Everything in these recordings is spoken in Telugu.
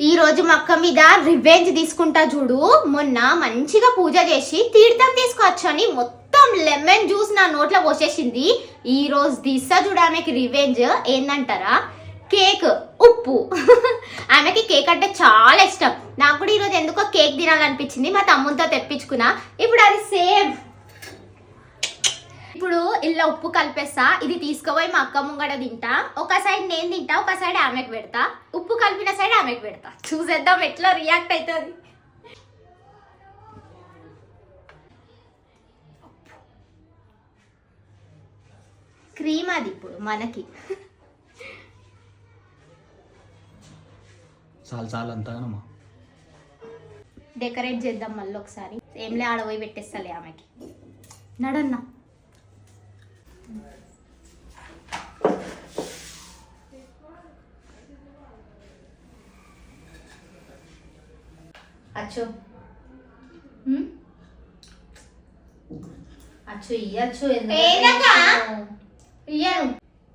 ఈ రోజు మా అక్క మీద రివెంజ్ తీసుకుంటా చూడు. మొన్న మంచిగా పూజ చేసి తీర్థం తీసుకొచ్చని మొత్తం లెమన్ జ్యూస్ నా నోట్లో పోసేసింది. ఈ రోజు తీస్తా చూడు ఆమెకి రివెంజ్ ఏందంటారా? కేక్ ఉప్పు. ఆమెకి కేక్ అంటే చాలా ఇష్టం. నాకు కూడా ఈరోజు ఎందుకో కేక్ తినాలనిపించింది. మా తమ్ముతో తెప్పించుకున్నా. ఇప్పుడు అది సేమ్ ఇలా ఉప్పు కలిపేస్తా. ఇది తీసుకుపోయి మా అక్క ముంగడ తింటా. ఒక సైడ్ నేను తింటా ఒక సైడ్ ఆమెకు పెడతా. ఉప్పు కలిపిన సైడ్ ఆమెకు పెడతా. చూసేద్దాం ఎట్లా రియాక్ట్ అవుతుంది క్రీమ్ అది ఇప్పుడు మనకి. చాలు చాలు అంతగానమ్మా. డెకరేట్ చేద్దాం మళ్ళీ ఒకసారి. ఏంలే ఆడ పోయి పెట్టేస్తాలే ఆమెకి. నడన్నా. అచ్చు. హ్మ్? అచ్చు ఇయ్యచ్చు? ఇయ్యను.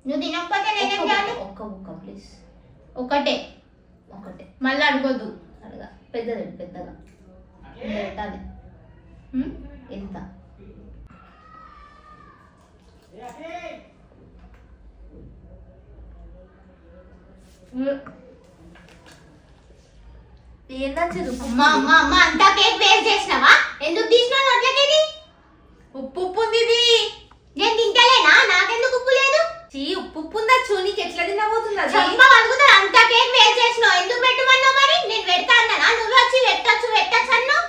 నువ్వు తినకపోతే నేనేం చేయాలి? ఒక్క ముక్క ప్లీజ్ ఒకటే. ఒకటే. మళ్ళీ అడగొద్దు. అడగా. పెద్దది పెద్దగా. పెట్టాలి? ఎంత? అమ్మా అమ్మా అమ్మా అంతా కేక్ వేస్ట్ చేసినావా? ఎందుకు తీసినావు అట్లకేది ఉప్పు ఉప్పు ఉంది ఇది. నేను తింటలేనా? నాకెందుకు ఉప్పు లేదు? చీ ఉప్పు ఉప్పు ఉందా? చూ నీకు ఎట్లా తినబోతుంది అది చంప అడుగుతా. అంతా కేక్ వేస్ట్ చేసినావు. ఎందుకు పెట్టమన్నావు మరి? నేను పెడతా అన్నానా? నువ్వు వచ్చి పెట్టచ్చు పెట్టచ్చు అన్నావు?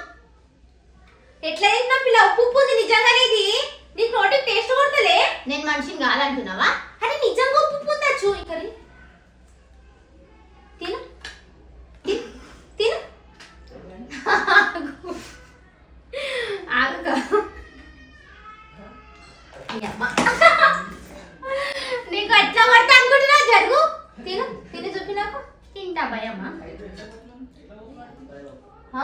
ఎట్లా తిన్నా పిల్ల? ఉప్పు ఉప్పు ఉంది నిజంగానే ఇది నీకు నోటికి టేస్ట్ కొడతలే నేను మనిషిని కాదంటున్నావా అరే నిజంగా ఉప్పు ఉప్పు ఉందా చూ ఇక్కడ తిను. తిను ఆగుకో నీకు ఎట్లా పడతా అనుకుంటున్నావు జరుగు. తిను. తిని చూపి నాకు. తింటా భయమ్మా ఆ?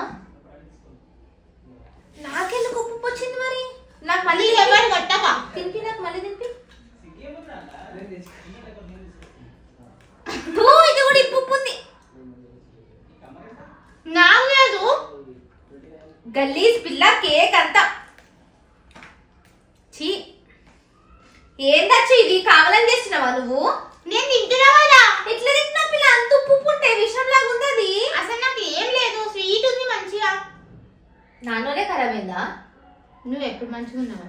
నాకెందుకు ఉప్పు ఉప్పు వచ్చింది మరి నాకు మళ్ళీ మళ్ళీ ఎవరు కొట్టక తినిపి నాకు మళ్ళీ తినిపి ఓ, ఇది కూడా ఇప్పు ఉంది నాకు లేదు గల్లీస్ పిల్ల కేక్ అంతా. చీ ఏందచ్చు ఇది? కావాలని చేసినావా నువ్వు? నేను తింటున్నా కదా ఎట్లా తింటున్నా పిల్ల? అంత ఉప్పు ఉంటే విషయం లాగా ఉంది అది అసలు నాకు ఏం లేదు. స్వీట్ ఉంది మంచిగా. నాన్నోనే ఖరాబ్ అయిందా? నువ్వు ఎప్పుడు మంచిగా ఉన్నావు